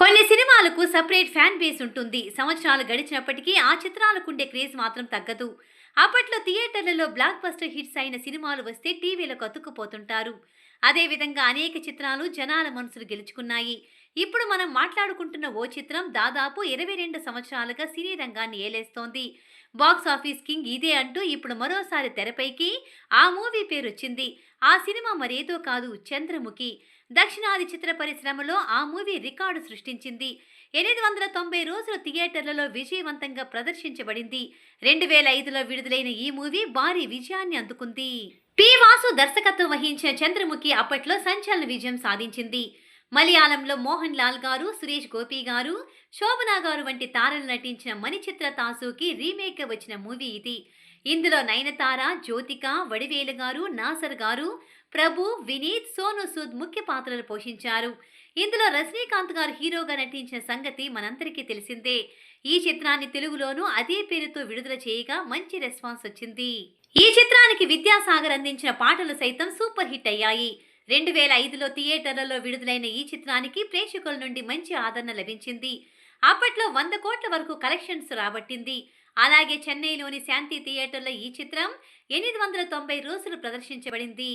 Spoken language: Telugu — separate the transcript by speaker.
Speaker 1: కొన్ని సినిమాలకు సపరేట్ ఫ్యాన్ బేస్ ఉంటుంది. సంవత్సరాలు గడిచినప్పటికీ ఆ చిత్రాలకు ఉండే క్రేజ్ మాత్రం తగ్గదు. అప్పట్లో థియేటర్లలో బ్లాక్ బస్టర్ హిట్స్ అయిన సినిమాలు వస్తే టీవీలకు అతుక్కుపోతుంటారు. అదేవిధంగా అనేక చిత్రాలు జనాల మనసులు గెలుచుకున్నాయి. ఇప్పుడు మనం మాట్లాడుకుంటున్న ఓ చిత్రం దాదాపు ఇరవై రెండు సంవత్సరాలుగా సినీ రంగాన్ని ఏలేస్తోంది. బాక్స్ ఆఫీస్ కింగ్ ఇదే అంటూ ఇప్పుడు మరోసారి తెరపైకి ఆ మూవీ పేరొచ్చింది. ఆ సినిమా మరేదో కాదు చంద్రముఖి. దక్షిణాది చిత్ర పరిశ్రమలో ఆ మూవీ రికార్డు సృష్టించింది. ఎనిమిది వందల తొంభై రోజులు థియేటర్లలో విజయవంతంగా ప్రదర్శించబడింది. రెండు వేల ఐదులో విడుదలైన ఈ మూవీ భారీ విజయాన్ని అందుకుంది. పి వాసు దర్శకత్వం వహించిన చంద్రముఖి అప్పట్లో సంచలన విజయం సాధించింది. మలయాళంలో మోహన్ లాల్ గారు సురేష్ గోపి గారు శోభనా గారు వంటి తారలు నటించిన మణిచిత్ర తాసుకి రీమేక్ వచ్చిన మూవీ ఇది. ఇందులో నయనతార జ్యోతిక వడివేలు గారు నాసర్ గారు ప్రభు వినీత్ సోను సూద్ ముఖ్య పాత్రలు పోషించారు. ఇందులో రజనీకాంత్ గారు హీరోగా నటించిన సంగతి మనందరికీ తెలిసిందే. ఈ చిత్రాన్ని తెలుగులోనూ అదే పేరుతో విడుదల చేయగా మంచి రెస్పాన్స్ వచ్చింది. ఈ చిత్రానికి విద్యాసాగర్ అందించిన పాటలు సైతం సూపర్ హిట్ అయ్యాయి. రెండు వేల ఐదులో థియేటర్లలో విడుదలైన ఈ చిత్రానికి ప్రేక్షకుల నుండి మంచి ఆదరణ లభించింది. అప్పట్లో వంద కోట్ల వరకు కలెక్షన్స్ రాబట్టింది. అలాగే చెన్నైలోని శాంతి థియేటర్లో ఈ చిత్రం ఎనిమిది వందల తొంభై రోజులు ప్రదర్శించబడింది.